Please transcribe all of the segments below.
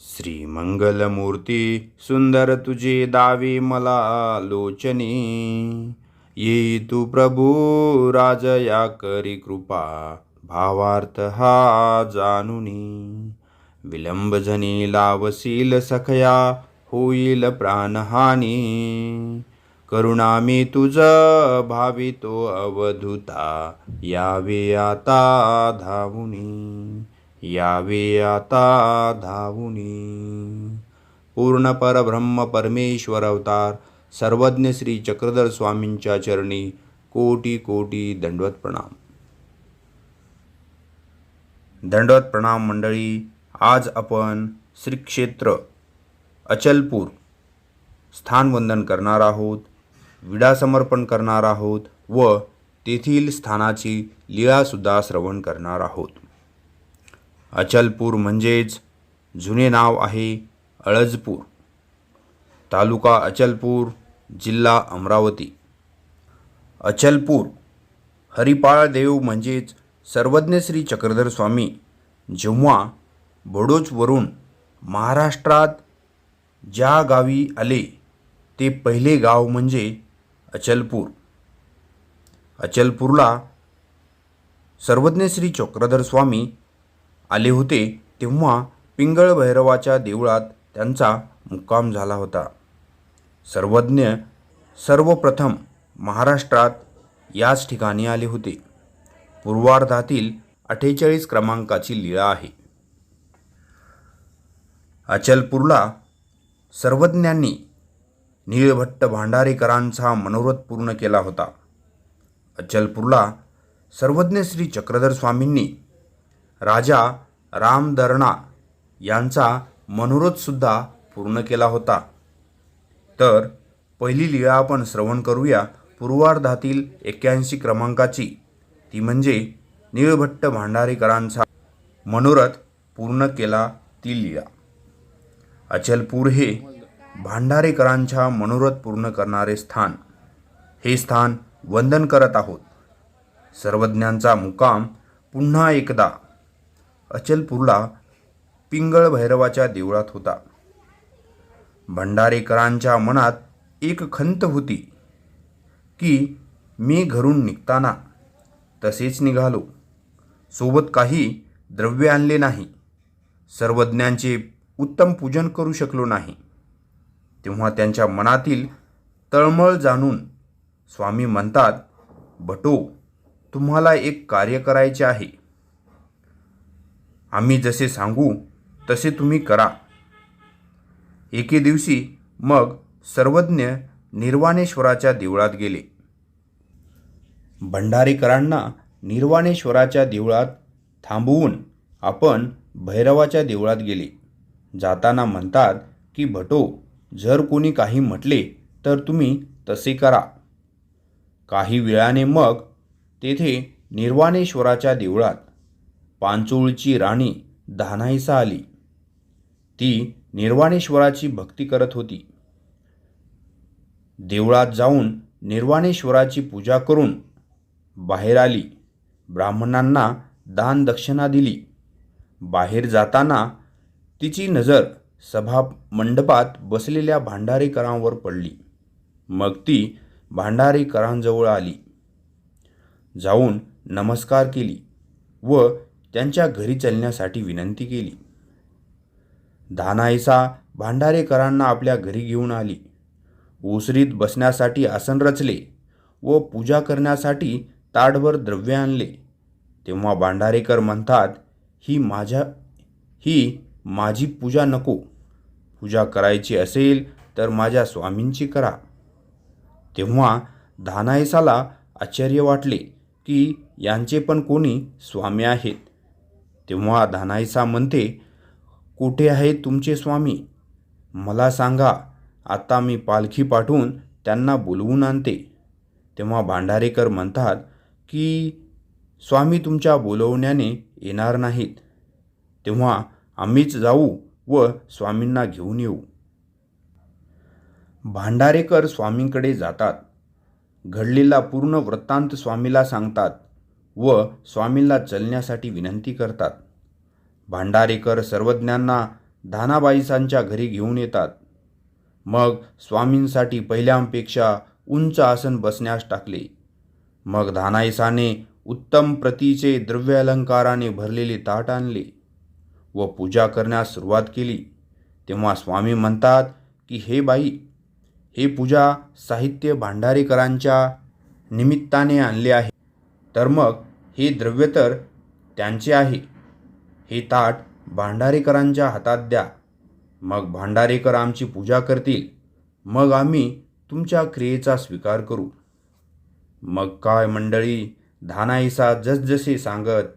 श्रीमंगलमूर्ती सुंदर तुझे दावी मला लोचनी येई तू प्रभू राजया करी कृपा भावार्थ हा जानुनी विलंब जनी लावसील सखया होईल प्राणहानी. करुणा मी तुझ भावितो अवधूता यावे आता धावुनी. यावे आता धावुनी. पूर्ण परब्रह्म परमेश्वर अवतार सर्वज्ञ श्री चक्रधर स्वामींच्या चरणी कोटी कोटी दंडवत प्रणाम. दंडवत प्रणाम मंडळी आज आपण श्री क्षेत्र अचलपूर स्थानवंदन करणार आहोत विडा समर्पण करणार आहोत व तेथील स्थानाची लीळासुद्धा श्रवण करणार आहोत. अचलपूर म्हणजेच जुने नाव आहे अळजपूर. तालुका अचलपूर जिल्हा अमरावती. अचलपूर हरिपाळ देव म्हणजेच सर्वज्ञ श्री चक्रधर स्वामी जेव्हा बडोचवरून महाराष्ट्रात ज्या गावी आले ते पहिले गाव म्हणजे अचलपूर. अचलपूरला सर्वज्ञ श्री चक्रधर स्वामी आले होते तेव्हा पिंगळभैरवाच्या देवळात त्यांचा मुक्काम झाला होता. सर्वज्ञ सर्वप्रथम महाराष्ट्रात याच ठिकाणी आले होते. पूर्वार्धातील अठ्ठेचाळीस क्रमांकाची लीळा आहे. अचलपूरला सर्वज्ञांनी नीळभट्ट भांडारेकरांचा मनोरथ पूर्ण केला होता. अचलपूरला सर्वज्ञ श्री चक्रधर स्वामींनी राजा रामदरणा यांचा मनोरथसुद्धा पूर्ण केला होता. तर पहिली लीळा आपण श्रवण करूया पूर्वार्धातील एक्क्याऐंशी क्रमांकाची. ती म्हणजे नीळभट्ट भांडारेकरांचा मनोरथ पूर्ण केला ती लीळा. अचलपूर हे भांडारेकरांच्या मनोरथ पूर्ण करणारे स्थान. हे स्थान वंदन करत आहोत. सर्वज्ञांचा मुकाम पुन्हा एकदा अचलपूरला पिंगळ भैरवाच्या देवळात होता. भंडारेकरांच्या मनात एक खंत होती की मी घरून निघताना तसेच निघालो. सोबत काही द्रव्य आणले नाही. सर्वज्ञांचे उत्तम पूजन करू शकलो नाही. तेव्हा त्यांच्या मनातील तळमळ जाणून स्वामी म्हणतात भटो तुम्हाला एक कार्य करायचे आहे. आम्ही जसे सांगू तसे तुम्ही करा. एके दिवशी मग सर्वज्ञ निर्वाणेश्वराच्या देवळात गेले. भंडारीकरांना निर्वाणेश्वराच्या देवळात थांबवून आपण भैरवाच्या देवळात गेले. जाताना म्हणतात की भटो जर कोणी काही म्हटले तर तुम्ही तसे करा. काही वेळाने मग तेथे निर्वाणेश्वराच्या देवळात पांचोळची राणी धानाईसा आली. ती निर्वाणेश्वराची भक्ती करत होती. देवळात जाऊन निर्वाणेश्वराची पूजा करून बाहेर आली. ब्राह्मणांना दान दक्षिणा दिली. बाहेर जाताना तिची नजर सभा मंडपात बसलेल्या भांडारेकरांवर पडली. मग ती भांडारेकरांजवळ आली. जाऊन नमस्कार केली व त्यांच्या घरी चलण्यासाठी विनंती केली. धानायसा भांडारेकरांना आपल्या घरी घेऊन आली. ओसरीत बसण्यासाठी आसन रचले व पूजा करण्यासाठी ताटभर द्रव्य आणले. तेव्हा भांडारेकर म्हणतात ही माझ्या ही माझी पूजा नको. पूजा करायची असेल तर माझ्या स्वामींची करा. तेव्हा धानायसाला आश्चर्य वाटले की यांचे पण कोणी स्वामी आहेत. तेव्हा धानायसा म्हणते कुठे आहे तुमचे स्वामी? मला सांगा. आता मी पालखी पाठवून त्यांना बोलवून आणते. तेव्हा भांडारेकर म्हणतात की स्वामी तुमच्या बोलवण्याने येणार नाहीत. तेव्हा आम्हीच जाऊ व स्वामींना घेऊन येऊ. भांडारेकर स्वामींकडे जातात. घडलेला पूर्ण वृत्तांत स्वामीला सांगतात. व स्वामींना चलण्यासाठी विनंती करतात. भांडारेकर सर्वज्ञांना धानाबाईसांच्या घरी घेऊन येतात. मग स्वामींसाठी पहिल्यांपेक्षा उंच आसन बसण्यास टाकले. मग धानाईसाने उत्तम प्रतीचे द्रव्यालंकाराने भरलेले ताट आणले व पूजा करण्यास सुरुवात केली. तेव्हा स्वामी म्हणतात की हे बाई हे पूजा साहित्य भांडारेकरांच्या निमित्ताने आणले आहे. तर मग हे द्रव्य तर त्यांचे आहे. हे ताट भांडारीकरांच्या हातात द्या. मग भांडारेकर आमची पूजा करतील. मग आम्ही तुमच्या क्रियेचा स्वीकार करू. मग काय मंडळी धानाईसा जसजसे सांगत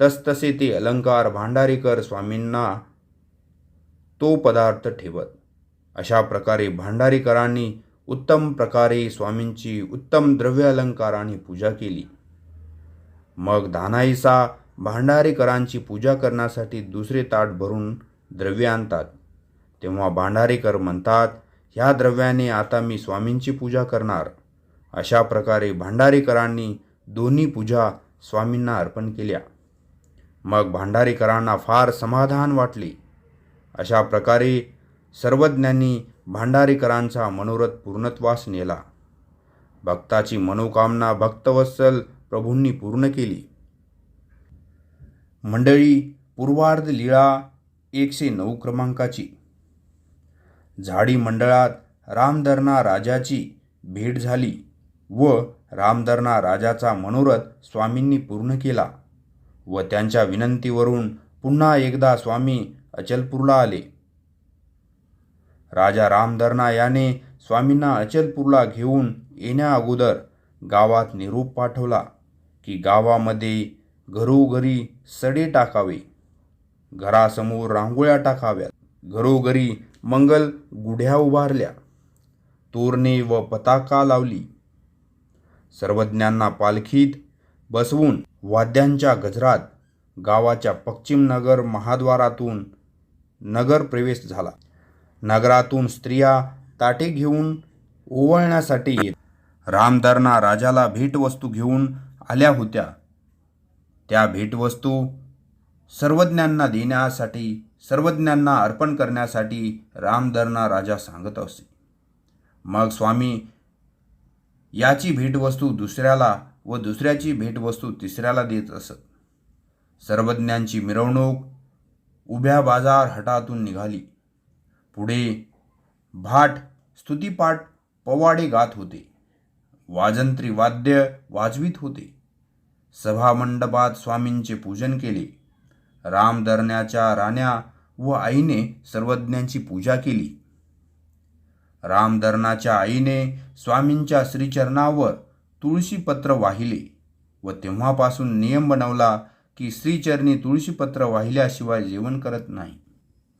तसतसे ते अलंकार भांडारेकर स्वामींना तो पदार्थ ठेवत. अशा प्रकारे भांडारीकरांनी उत्तम प्रकारे स्वामींची उत्तम द्रव्य अलंकाराने पूजा केली. मग धानाईसा भांडारेकरांची पूजा करण्यासाठी दुसरे ताट भरून द्रव्य आणतात. तेव्हा भांडारेकर म्हणतात ह्या द्रव्याने आता मी स्वामींची पूजा करणार. अशा प्रकारे भांडारेकरांनी दोन्ही पूजा स्वामींना अर्पण केल्या. मग भांडारेकरांना फार समाधान वाटले. अशा प्रकारे सर्वज्ञांनी भांडारेकरांचा मनोरथ पूर्णत्वास नेला. भक्ताची मनोकामना भक्तवत्सल प्रभूंनी पूर्ण केली. मंडळी पूर्वार्ध लीळा एकशे नऊ क्रमांकाची. झाडी मंडळात रामधरणा राजाची भेट झाली व रामधरणा राजाचा मनोरथ स्वामींनी पूर्ण केला व त्यांच्या विनंतीवरून पुन्हा एकदा स्वामी अचलपूरला आले. राजा रामधरणा याने स्वामींना अचलपूरला घेऊन येण्याअगोदर गावात निरोप पाठवला. की गावामध्ये घरोघरी सडे टाकावे. घरासमोर रांगोळ्या टाकाव्यात. घरोघरी मंगल गुढ्या उभारल्या. तोरणे व पताका लावली. सर्वज्ञांना पालखीत बसवून वाद्यांच्या गजरात गावाच्या पश्चिम नगर महाद्वारातून नगर प्रवेश झाला. नगरातून स्त्रिया ताटे घेऊन ओवळण्यासाठी येत. रामदर्ना राजाला भेटवस्तू घेऊन आल्या होत्या. त्या भेटवस्तू सर्वज्ञांना देण्यासाठी सर्वज्ञांना अर्पण करण्यासाठी रामधरणा राजा सांगत असे. मग स्वामी याची भेटवस्तू दुसऱ्याला व दुसऱ्याची भेटवस्तू तिसऱ्याला देत असत. सर्वज्ञांची मिरवणूक उभ्या बाजार हटातून निघाली. पुढे भाट स्तुतीपाठ पवाडे गात होते. वाजंत्री वाद्य वाजवीत होते. सभामंडपात स्वामींचे पूजन केले. रामदरण्याच्या राण्या व आईने सर्वज्ञांची पूजा केली. रामधरणाच्या आईने स्वामींच्या श्रीचरणावर तुळशीपत्र वाहिले व तेव्हापासून नियम बनवला की श्रीचरणी तुळशीपत्र वाहिल्याशिवाय जेवण करत नाही.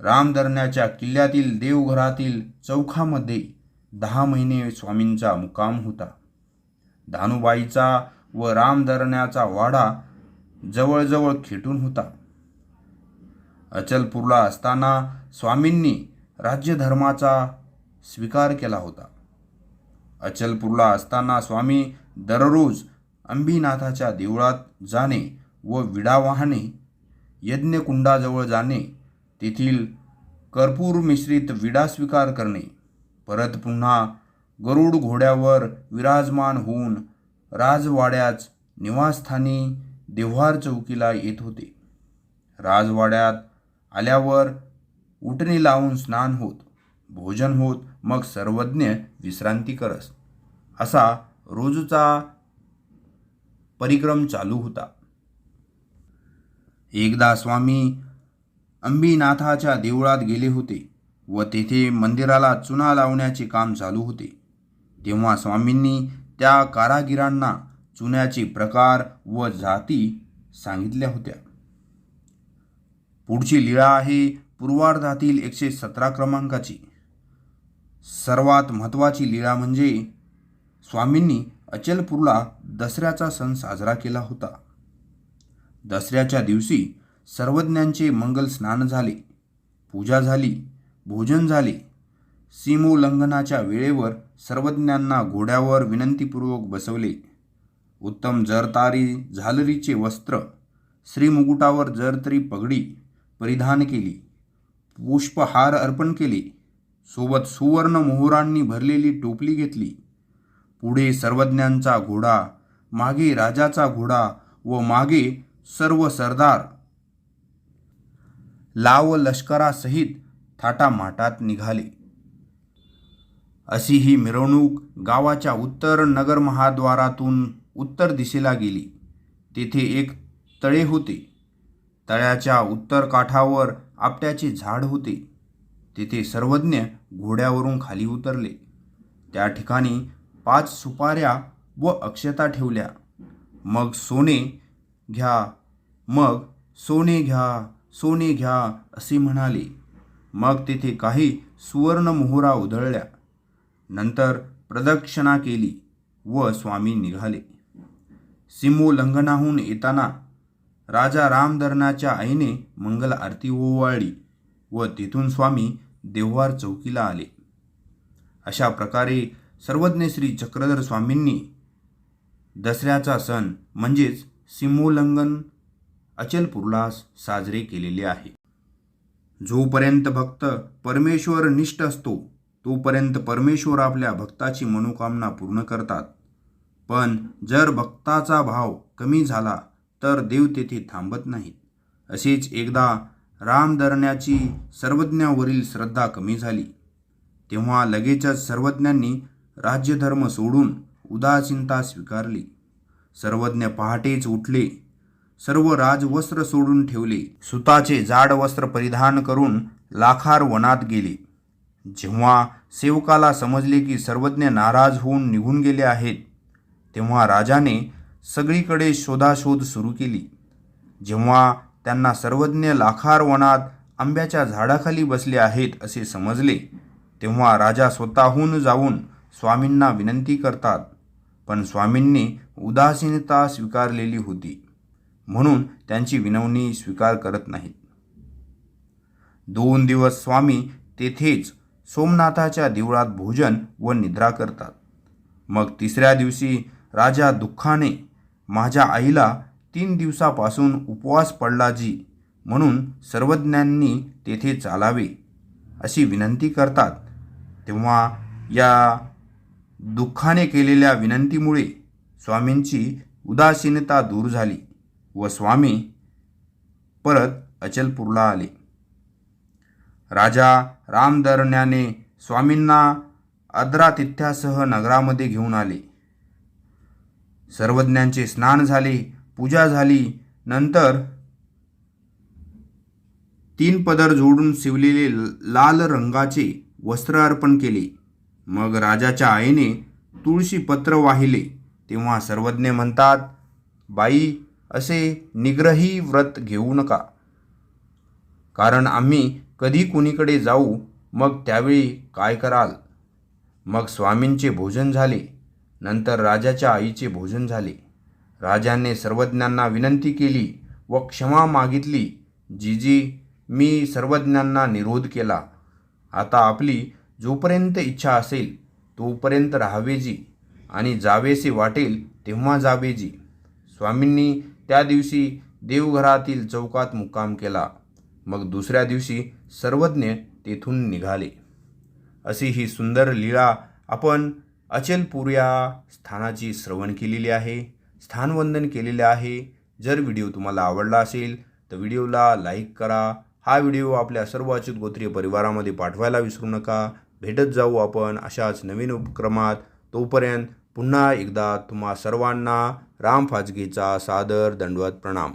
रामदर्ण्याच्या किल्ल्यातील देवघरातील चौखामध्ये दहा महिने स्वामींचा मुकाम होता. धानुबाईचा व रामधरण्याचा वाडा जवळजवळ खेटून होता. अचलपूरला असताना स्वामींनी राज्यधर्माचा स्वीकार केला होता. अचलपूरला असताना स्वामी दररोज अंबीनाथाच्या देवळात जाणे व विडा वाहणे यज्ञकुंडाजवळ जाणे तेथील कर्पूर मिश्रित विडा स्वीकार करणे परत पुन्हा गरुड घोड्यावर विराजमान होऊन राजवाड्याच निवासस्थानी देव्हार चौकीला येत होते. राजवाड्यात आल्यावर उटणी लावून स्नान होत भोजन होत मग सर्वज्ञ विश्रांती करस असा रोजचा परिक्रम चालू होता. एकदा स्वामी अंबीनाथाच्या देवळात गेले होते व तेथे मंदिराला चुना लावण्याचे काम चालू होते. तेव्हा स्वामींनी त्या कारागिरांना चुन्याचे प्रकार व जाती सांगितल्या होत्या. पुढची लीळा आहे पूर्वार्धातील एकशे सतरा क्रमांकाची. सर्वात महत्त्वाची लीळा म्हणजे स्वामींनी अचलपूरला दसऱ्याचा सण साजरा केला होता. दसऱ्याच्या दिवशी सर्वज्ञांचे मंगल स्नान झाले पूजा झाली भोजन झाले सीमोल्लंघनाच्या वेळेवर सर्वज्ञांना घोड्यावर विनंतीपूर्वक बसवले. उत्तम जरतारी झालरीचे वस्त्र श्रीमुकुटावर जरतरी पगडी परिधान केली. पुष्पहार अर्पण केले. सोबत सुवर्ण मोहरांनी भरलेली टोपली घेतली. पुढे सर्वज्ञांचा घोडा मागे राजाचा घोडा व मागे सर्व सरदार. लाव लष्करासहित थाटामाटात निघाले. अशी ही मिरवणूक गावाच्या उत्तर नगर महाद्वारातून उत्तर दिशेला गेली. तेथे एक तळे होते. तळ्याच्या उत्तर काठावर आपट्याचे झाड होते. तेथे सर्वज्ञ घोड्यावरून खाली उतरले. त्या ठिकाणी पाच सुपाऱ्या व अक्षता ठेवल्या. मग सोने घ्या मग सोने घ्या सोने घ्या असे म्हणाले. मग तेथे काही सुवर्ण मोहरा उधळल्या. नंतर प्रदक्षिणा केली व स्वामी निघाले. सीमोल्लंघनाहून येताना राजा रामधरणाच्या आईने मंगल आरती ओवाळली व तिथून स्वामी देव्हार चौकीला आले. अशा प्रकारे सर्वज्ञ श्री चक्रधर स्वामींनी दसऱ्याचा सण म्हणजेच सीमोल्लंघन अचलपूरला साजरे केलेले आहे. जोपर्यंत भक्त परमेश्वर निष्ठ असतो तोपर्यंत परमेश्वर आपल्या भक्ताची मनोकामना पूर्ण करतात. पण जर भक्ताचा भाव कमी झाला तर देव तेथे थांबत नाहीत. असेच एकदा रामधरण्याची सर्वज्ञावरील श्रद्धा कमी झाली. तेव्हा लगेचच सर्वज्ञांनी राज्यधर्म सोडून उदासीनता स्वीकारली. सर्वज्ञ पहाटेच उठले. सर्व राजवस्त्र सोडून ठेवले. सुताचे जाड वस्त्र परिधान करून लाखार वनात गेले. जेव्हा सेवकाला समजले की सर्वज्ञ नाराज होऊन निघून गेले आहेत तेव्हा राजाने सगळीकडे शोधाशोध सुरू केली. जेव्हा त्यांना सर्वज्ञ लाखार वनात आंब्याच्या झाडाखाली बसले आहेत असे समजले तेव्हा राजा स्वतःहून जाऊन स्वामींना विनंती करतात पण स्वामींनी उदासीनता स्वीकारलेली होती. म्हणून त्यांची विनवणी स्वीकार करत नाहीत. दोन दिवस स्वामी तेथेच सोमनाथाच्या देवळात भोजन व निद्रा करतात. मग तिसऱ्या दिवशी राजा दुःखाने माझ्या आईला तीन दिवसापासून उपवास पडला जी म्हणून सर्वज्ञांनी तेथे चालावे अशी विनंती करतात. तेव्हा या दुःखाने केलेल्या विनंतीमुळे स्वामींची उदासीनता दूर झाली व स्वामी परत अचलपूरला आले. राजा रामदरण्याने स्वामींना अद्रातिथ्यासह नगरामध्ये घेऊन आले. सर्वज्ञांचे स्नान झाले पूजा झाली नंतर तीन पदर जोडून शिवलेले लाल रंगाचे वस्त्र अर्पण केले. मग राजाच्या आईने तुळशी पत्र वाहिले. तेव्हा सर्वज्ञ म्हणतात बाई असे निग्रही व्रत घेऊ नका. कारण आम्ही कधी कुणीकडे जाऊ मग त्यावेळी काय कराल? मग स्वामींचे भोजन झाले नंतर राजाच्या आईचे भोजन झाले. राजाने सर्वज्ञांना विनंती केली व क्षमा मागितली जीजी मी सर्वज्ञांना निरोध केला. आता आपली जोपर्यंत इच्छा असेल तोपर्यंत राहावेजी आणि जावेसे वाटेल तेव्हा जावेजी स्वामींनी त्या दिवशी देवघरातील चौकात मुक्काम केला. मग दुसऱ्या दिवशी सर्वज्ञ तेथून निघाले. अशी ही सुंदर लीळा आपण अचलपूर या स्थानाची श्रवण केलेली आहे स्थानवंदन केलेले आहे. जर व्हिडिओ तुम्हाला आवडला असेल तर व्हिडिओला लाईक करा. हा व्हिडिओ आपल्या सर्व अच्युत गोत्रीय परिवारामध्ये पाठवायला विसरू नका. भेटत जाऊ आपण अशाच नवीन उपक्रमात. तोपर्यंत पुन्हा एकदा तुम्हा सर्वांना राम फाजगीचा सादर दंडवत प्रणाम.